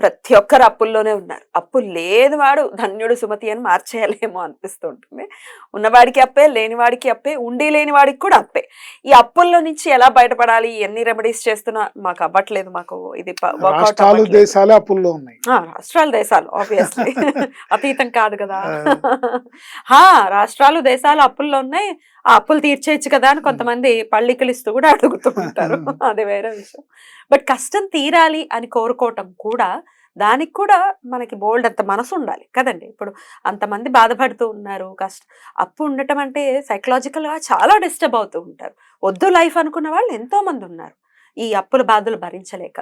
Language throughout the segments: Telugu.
ప్రతి ఒక్కరు అప్పుల్లోనే ఉన్నారు. అప్పు లేని వాడు ధన్యుడు సుమతి అని మార్చేయాలేమో అనిపిస్తూ ఉంటుంది ఉన్నవాడికి అప్పే లేనివాడికి అప్పే ఉండి లేని వాడికి కూడా అప్పే. ఈ అప్పుల్లో నుంచి ఎలా బయటపడాలి? ఎన్ని రెమెడీస్ చేస్తున్నా మాకు అవ్వట్లేదు మాకు. ఇది రాష్ట్రాలు. దేశాలే అప్పుల్లో ఉన్నాయి. ఆ, రాష్ట్రాలు దేశాలు ఆబ్వియస్లీ అతీతం కాదు కదా. ఆ. హా రాష్ట్రాలు దేశాలు అప్పుల్లో ఉన్నాయి. ఆ అప్పులు తీర్చేయచ్చు కదా అని కొంతమంది పళ్ళికలిస్తూ కూడా అడుగుతూ ఉంటారు. అది వేరే విషయం. బట్ కష్టం తీరాలి అని కోరుకోవటం కూడా దానికి కూడా మనకి బోల్డ్ అంత మనసు ఉండాలి కదండి. ఇప్పుడు అంతమంది బాధపడుతూ ఉన్నారు కష్ట అప్పు ఉండటం అంటే psychological గా చాలా డిస్టర్బ్ అవుతూ ఉంటారు. వద్దు లైఫ్ అనుకున్న వాళ్ళు ఎంతో మంది ఉన్నారు. ఈ అప్పుల బాధలు భరించలేక.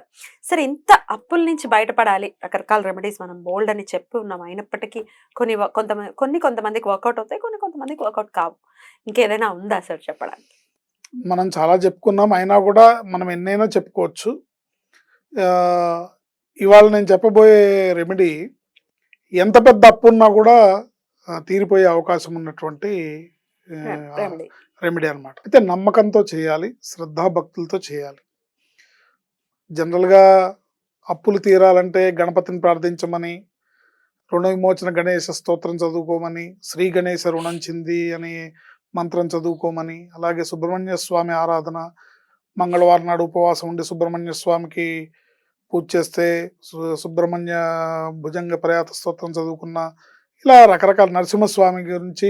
సరే ఇంత అప్పుల నుంచి బయటపడాలి. రకరకాల రెమెడీస్ మనం బోల్డ్ అని చెప్పి ఉన్నాం. అయినప్పటికీ కొన్ని కొంతమంది కొన్ని కొంతమందికి వర్కౌట్ అవుతాయి కొన్ని కొంతమందికి వర్కౌట్ కావు. ఇంకేదైనా ఉందా సార్ చెప్పడానికి? మనం చాలా చెప్పుకున్నాం. అయినా కూడా మనం ఎన్నైనా చెప్పుకోవచ్చు. ఇవాళ నేను చెప్పబోయే రెమెడీ ఎంత పెద్ద అప్పు ఉన్నా కూడా తీరిపోయే అవకాశం ఉన్నటువంటి రెమెడీ అన్నమాట. అయితే నమ్మకంతో చేయాలి శ్రద్ధాభక్తులతో చేయాలి. జనరల్గా అప్పులు తీరాలంటే గణపతిని ప్రార్థించమని రుణ విమోచన గణేశ స్తోత్రం చదువుకోమని శ్రీ గణేశ రుణం చింది అని మంత్రం చదువుకోమని అలాగే సుబ్రహ్మణ్య స్వామి ఆరాధన మంగళవారం నాడు ఉపవాసం ఉండి సుబ్రహ్మణ్య స్వామికి పూజ చేస్తే సు- సుబ్రహ్మణ్య భుజంగ ప్రయాత స్తోత్రం చదువుకున్న ఇలా రకరకాల నరసింహస్వామి గురించి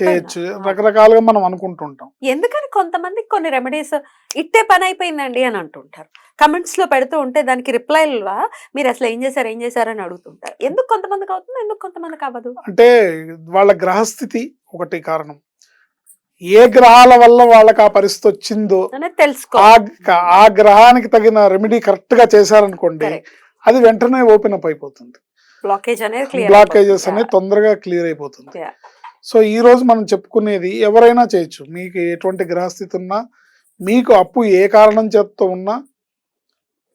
చేయొచ్చు. రకరకాలుగా మనం అనుకుంటుంటాం. ఎందుకని కొంతమందికి కొన్ని రెమెడీస్ ఇట్టే పని అయిపోయిందండి అని అంటుంటారు. కమెంట్స్లో పెడుతూ ఉంటే దానికి రిప్లైలుగా మీరు అసలు ఏం చేశారు ఏం చేశారు అని అడుగుతుంటారు. ఎందుకు కొంతమందికి అవుతుంది ఎందుకు కొంతమందికి అవ్వదు? అంటే వాళ్ళ గ్రహస్థితి ఒకటి కారణం. ఏ గ్రహాల వల్ల వాళ్ళకి ఆ పరిస్థితి వచ్చిందో తెలుసుకో. ఆ గ్రహానికి తగిన రెమెడీ కరెక్ట్గా చేశారనుకోండి. అది వెంటనే ఓపెన్ అప్ అయిపోతుంది. బ్లాకేజ్ అనేది బ్లాకేజెస్ అనేది తొందరగా క్లియర్ అయిపోతుంది. సో ఈ రోజు మనం చెప్పుకునేది ఎవరైనా చేయొచ్చు. మీకు ఎటువంటి గ్రహస్థితి ఉన్నా మీకు అప్పు ఏ కారణం చేత్తో ఉన్నా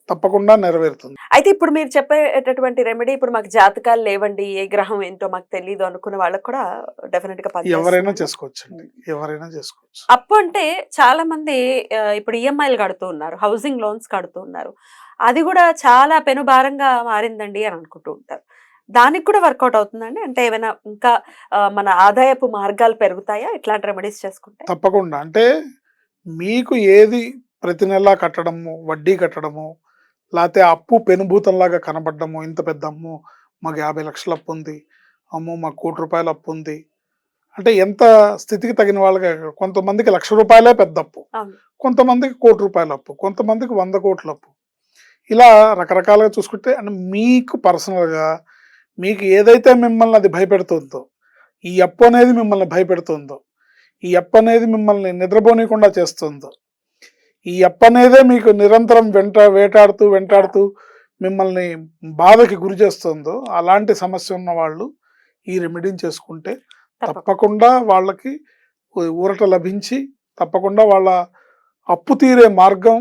తప్పకుండా నెరవేరుతుంది. అయితే ఇప్పుడు మీరు చెప్పేటటువంటి రెమెడీ ఇప్పుడు మాకు జాతకాలు లేవండి ఏ గ్రహం ఏంటో మాకు తెలియదు అనుకున్న వాళ్ళకి కూడా డెఫినెట్గా. ఎవరైనా చేసుకోవచ్చు అండి ఎవరైనా చేసుకోవచ్చు. అప్పు అంటే చాలా మంది ఇప్పుడు ఈఎంఐలు కడుతూ ఉన్నారు హౌసింగ్ లోన్స్ కడుతూ ఉన్నారు. అది కూడా చాలా పెనుభారంగా మారిందండి అని అనుకుంటూ ఉంటారు. దానికి కూడా వర్కౌట్ అవుతుందండి? అంటే ఏమైనా ఇంకా మన ఆదాయపు మార్గాలు పెరుగుతాయా? ఇట్లాంటి రెమెడీస్ చేసుకుంటే? తప్పకుండా. అంటే మీకు ఏది ప్రతి నెలా కట్టడము వడ్డీ కట్టడము లేకపోతే అప్పు పెనుభూతంలాగా కనబడ్డము ఇంత పెద్ద అమ్ము మాకు యాభై లక్షల అప్పు ఉంది అమ్మో మాకు కోటి రూపాయల అప్పు ఉంది అంటే ఎంత స్థితికి తగిన వాళ్ళకి కొంతమందికి లక్ష రూపాయలే పెద్ద అప్పు. కొంతమందికి కోటి రూపాయల అప్పు. కొంతమందికి వంద కోట్ల అప్పు. ఇలా రకరకాలుగా చూసుకుంటే అంటే మీకు పర్సనల్గా మీకు ఏదైతే మిమ్మల్ని అది భయపెడుతుందో ఈ అప్పు అనేది మిమ్మల్ని భయపెడుతుందో ఈ అప్పు అనేది మిమ్మల్ని నిద్రపోనీయకుండా చేస్తుందో ఈ అప్పు అనేదే మీకు నిరంతరం వెంట వేటాడుతూ వెంటాడుతూ మిమ్మల్ని బాధకి గురి చేస్తుందో అలాంటి సమస్య ఉన్న వాళ్ళు ఈ రెమెడీని చేసుకుంటే తప్పకుండా. వాళ్ళకి ఊరట లభించి తప్పకుండా వాళ్ళ అప్పు తీరే మార్గం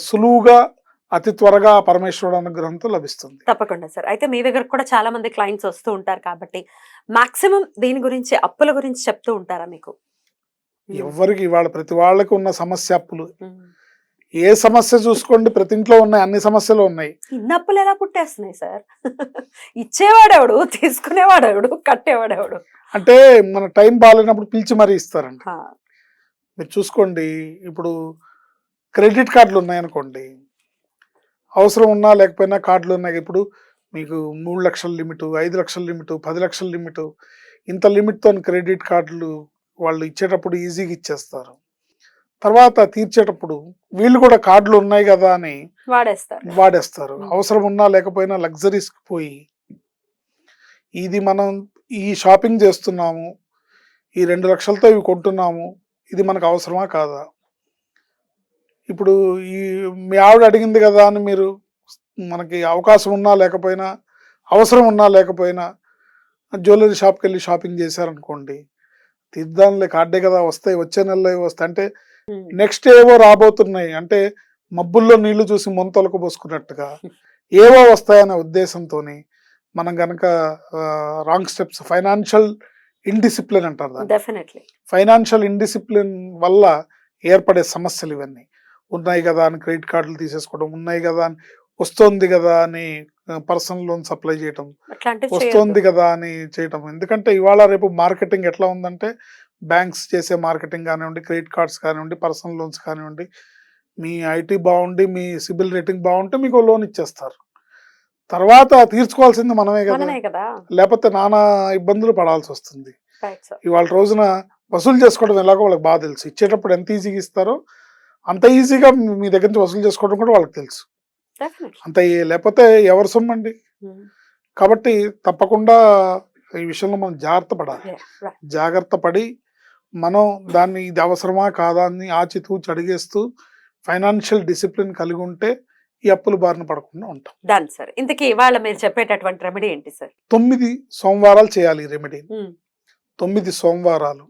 సులువుగా అతి త్వరగా పరమేశ్వరుడు అనుగ్రహంతో లభిస్తుంది. తప్పకుండా సార్. అయితే మీ దగ్గర కూడా చాలా మంది క్లయింట్స్ వస్తూ ఉంటారు కాబట్టి మాక్సిమం దీని గురించి అప్పుల గురించి చెప్తూ ఉంటారా మీకు? ఎవరికి ఇవాళ ప్రతి వాళ్ళకి ఉన్న సమస్య అప్పులు. ఉమ్. ఏ సమస్య చూసుకోండి ప్రతి ఇంట్లో ఉన్నాయి అన్ని సమస్యలు ఉన్నాయి. ఇన్ని అప్పులు ఎలా పుట్టేస్తున్నాయి సార్? ఇచ్చేవాడెవడు? తీసుకునేవాడెవడు? కట్టేవాడెవడు? అంటే మన టైం బాగాలేనప్పుడు పిలిచి మరీ ఇస్తారండి. హా, మీరు చూసుకోండి ఇప్పుడు క్రెడిట్ కార్డులు ఉన్నాయనుకోండి అవసరం ఉన్నా లేకపోయినా కార్డులు ఉన్నాయి. ఇప్పుడు మీకు మూడు లక్షల లిమిట్ ఐదు లక్షల లిమిట్ పది లక్షల లిమిట్ ఇంత లిమిట్తో క్రెడిట్ కార్డులు వాళ్ళు ఇచ్చేటప్పుడు ఈజీగా ఇచ్చేస్తారు. తర్వాత తీర్చేటప్పుడు వీళ్ళు కూడా కార్డులు ఉన్నాయి కదా అని వాడేస్తారు. వాడేస్తారు. అవసరం ఉన్నా లేకపోయినా లగ్జరీస్ పోయి ఇది మనం ఈ షాపింగ్ చేస్తున్నాము ఈ రెండు లక్షలతో ఇవి కొంటున్నాము ఇది మనకు అవసరమా కాదా? ఇప్పుడు ఈ మీ ఆవిడ అడిగింది కదా అని మీరు మనకి అవకాశం ఉన్నా లేకపోయినా అవసరం ఉన్నా లేకపోయినా జ్యువెలరీ షాప్కి వెళ్ళి షాపింగ్ చేశారనుకోండి తీద్దాంలే కార్డే కదా వస్తాయి వచ్చే నెలలో వస్తాయి. అంటే. నెక్స్ట్ ఏవో రాబోతున్నాయి. అంటే మబ్బుల్లో నీళ్ళు చూసి మొంతలకు పోసుకున్నట్టుగా ఏవో వస్తాయనే ఉద్దేశంతో మనం గనక రాంగ్ స్టెప్స్ ఫైనాన్షియల్ ఇండిసిప్లిన్ అంటారు ఫైనాన్షియల్ ఇండిసిప్లిన్ వల్ల ఏర్పడే సమస్యలు ఇవన్నీ. ఉన్నాయి కదా అని క్రెడిట్ కార్డులు తీసేసుకోవడం ఉన్నాయి కదా అని వస్తోంది కదా అని పర్సనల్ లోన్ సప్లై చేయటం వస్తోంది. కదా అని చేయటం. ఎందుకంటే ఇవాళ రేపు మార్కెటింగ్ ఎట్లా ఉందంటే బ్యాంక్స్ చేసే మార్కెటింగ్ కానివ్వండి క్రెడిట్ కార్డ్స్ కానివ్వండి పర్సనల్ లోన్స్ కానివ్వండి మీ ఐటీ బాగుండి మీ సిబిల్ రేటింగ్ బాగుంటే మీకు లోన్ ఇచ్చేస్తారు. తర్వాత తీర్చుకోవాల్సింది మనమే కదా. లేకపోతే నానా ఇబ్బందులు పడాల్సి వస్తుంది. ఇవాళ రోజున వసూలు చేసుకోవడం ఎలాగో వాళ్ళకి బాగా తెలుసు. ఇచ్చేటప్పుడు ఎంత ఈజీగా ఇస్తారో అంత ఈజీగా మీ దగ్గర నుంచి వసూలు చేసుకోవడం కూడా వాళ్ళకి తెలుసు. అంత లేకపోతే ఎవరు సొమ్మండి? కాబట్టి తప్పకుండా ఈ విషయంలో మనం జాగ్రత్త పడాలి. జాగ్రత్త పడి మనం దాన్ని ఇది అవసరమా కాదా అని ఆచితూచి అడిగేస్తూ ఫైనాన్షియల్ డిసిప్లిన్ కలిగి ఉంటే ఈ అప్పుల బారిన పడకుండా ఉంటాం. డన్ సార్ ఇంతకీ ఇవాళ మీరు చెప్పేటటువంటి రెమెడీ ఏంటి సార్ తొమ్మిది సోమవారాలు చేయాలి రెమెడీ తొమ్మిది సోమవారాలు.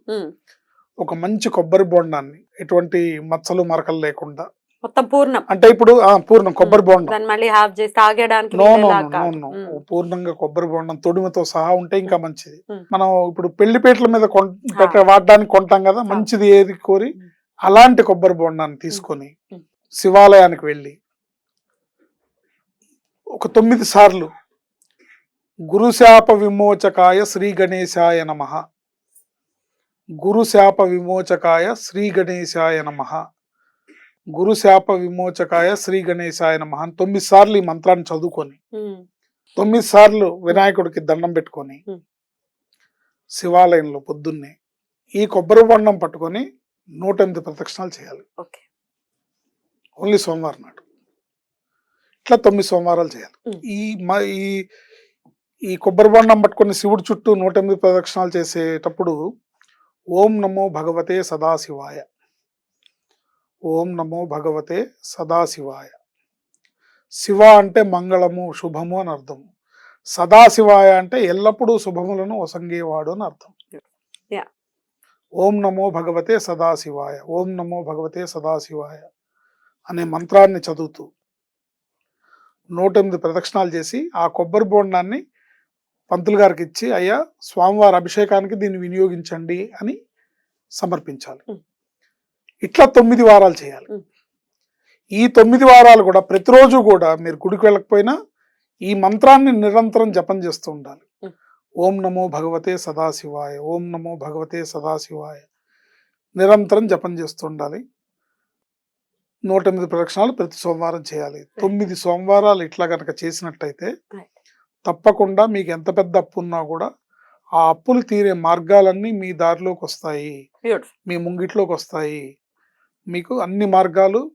ఒక మంచి కొబ్బరి బొండాన్ని ఎటువంటి మచ్చలు మరకలు లేకుండా మొత్తం పూర్ణం అంటే ఇప్పుడు ఆ, పూర్ణం కొబ్బరి బొండం దాన్ని మళ్ళీ హాఫ్ చేసి తాగడానికి. పూర్ణంగా కొబ్బరి బొండం తొడిమతో సహా ఉంటే ఇంకా మంచిది. మనం ఇప్పుడు పెళ్ళిపేటల మీద వాడడానికి కొంటాం కదా. మంచిది ఏది కోరి. అలాంటి కొబ్బరి బొండాన్ని తీసుకొని. శివాలయానికి వెళ్ళి ఒక తొమ్మిది సార్లు గురుశాప విమోచకాయ శ్రీ గణేశాయ నమ గురుశాప విమోచకాయ శ్రీ గణేశాయ నమ గురుశాప విమోచకాయ శ్రీ గణేశాయ నమ అని తొమ్మిది సార్లు ఈ మంత్రాన్ని చదువుకొని. తొమ్మిది సార్లు వినాయకుడికి దండం పెట్టుకొని. శివాలయంలో పొద్దున్నే ఈ కొబ్బరి బొండం పట్టుకొని నూట ఎనిమిది ప్రదక్షిణాలు చేయాలి ఓన్లీ సోమవారం నాడు ఇట్లా తొమ్మిది సోమవారాలు చేయాలి. ఈ మ ఈ ఈ కొబ్బరి బొండం పట్టుకొని శివుడి చుట్టూ నూట ఎనిమిది ప్రదక్షిణాలు చేసేటప్పుడు ఓం నమో భగవతే సదాశివాయ. ఓం నమో భగవతే సదాశివాయ. శివ అంటే మంగళము శుభము అని అర్థం. సదాశివాయ అంటే ఎల్లప్పుడూ శుభములను ఒసంగేవాడు అని అర్థం. ఓం నమో భగవతే సదాశివాయ. ఓం నమో భగవతే సదాశివాయ అనే మంత్రాన్ని చదువుతూ నూట ఎనిమిది ప్రదక్షిణాలు చేసి ఆ కొబ్బరి బోండాన్ని పంతులు గారికి ఇచ్చి అయ్యా స్వామివారి అభిషేకానికి దీన్ని వినియోగించండి అని సమర్పించాలి. ఇట్లా తొమ్మిది వారాలు చేయాలి. ఈ తొమ్మిది వారాలు కూడా ప్రతిరోజు కూడా మీరు గుడికి వెళ్ళకపోయినా ఈ మంత్రాన్ని నిరంతరం జపం చేస్తూ ఉండాలి. ఓం నమో భగవతే సదాశివాయ ఓం నమో భగవతే సదాశివాయ నిరంతరం జపం చేస్తూ ఉండాలి నూట ఎనిమిది ప్రదక్షిణాలు ప్రతి సోమవారం చేయాలి తొమ్మిది సోమవారాలు ఇట్లా కనుక చేసినట్టయితే. తప్పకుండా మీకు ఎంత పెద్ద అప్పు ఉన్నా కూడా ఆ అప్పులు తీరే మార్గాలన్నీ మీ దారిలోకి వస్తాయి. మీ ముంగిట్లోకి వస్తాయి. మీకు అన్ని మార్గాలు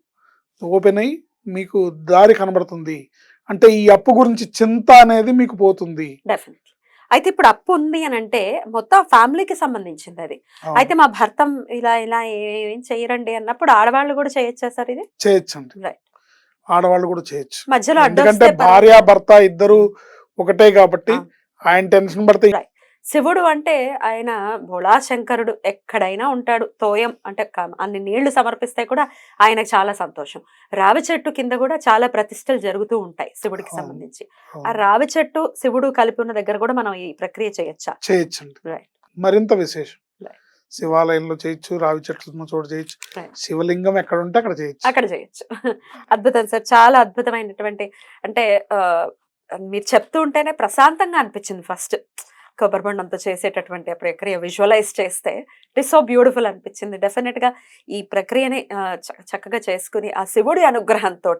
ఓపెన్ అయ్యి మీకు దారి కనబడుతుంది. అంటే ఈ అప్పు గురించి చింత అనేది మీకు పోతుంది. డెఫినెట్లీ అయితే ఇప్పుడు అప్పు ఉంది అని అంటే మొత్తం ఫ్యామిలీకి సంబంధించింది అది. అయితే మా భర్త ఇలా ఇలా ఏ- చెయ్యరండి అన్నప్పుడు ఆడవాళ్ళు కూడా చేయొచ్చా సార్ ఇది? చేయొచ్చండి. Right. ఆడవాళ్ళు కూడా చేయొచ్చు. మధ్యలో ఎందుకంటే భార్య. భర్త ఇద్దరు ఒకటే కాబట్టి. ఆయన టెన్షన్ పడితే Right. శివుడు అంటే ఆయన భోళా శంకరుడు ఎక్కడైనా ఉంటాడు తోయం అంటే అన్ని నీళ్ళు సమర్పిస్తే కూడా ఆయనకు చాలా సంతోషం రావి చెట్టు కింద కూడా చాలా ప్రతిష్టలు జరుగుతూ ఉంటాయి శివుడికి. సంబంధించి ఆ రావి చెట్టు శివుడు కలిపి ఉన్న దగ్గర కూడా మనం ఈ ప్రక్రియ చేయొచ్చా Right. మరింత విశేషం. శివాలయంలో చేయొచ్చు రావి చెట్లు చోట చేయొచ్చు. శివలింగం ఎక్కడ ఉంటే అక్కడ చేయొచ్చు అక్కడ చేయొచ్చు అద్భుతం సార్ చాలా అద్భుతమైనటువంటి అంటే ఆ, మీరు చెప్తూ ఉంటేనే ప్రశాంతంగా అనిపించింది ఫస్ట్. కొబ్బరి అంతా చేసేటటువంటి ప్రక్రియ విజువలైజ్ చేస్తే ఇట్ సో బ్యూటిఫుల్ అనిపించింది. డెఫినెట్గా ఈ ప్రక్రియని చక్కగా చేసుకుని ఆ శివుడి అనుగ్రహంతో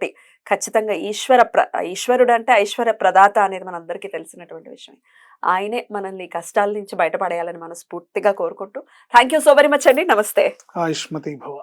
ఖచ్చితంగా ఈశ్వర ప్ర ఈశ్వరుడు అంటే ఐశ్వర్య ప్రదాత అనేది మనందరికీ తెలిసినటువంటి విషయం. ఆయనే మనల్ని కష్టాల నుంచి బయటపడేయాలని మనస్ఫూర్తిగా కోరుకుంటూ. Thank you so very much అండి. నమస్తే. ఆయుష్మతి భవ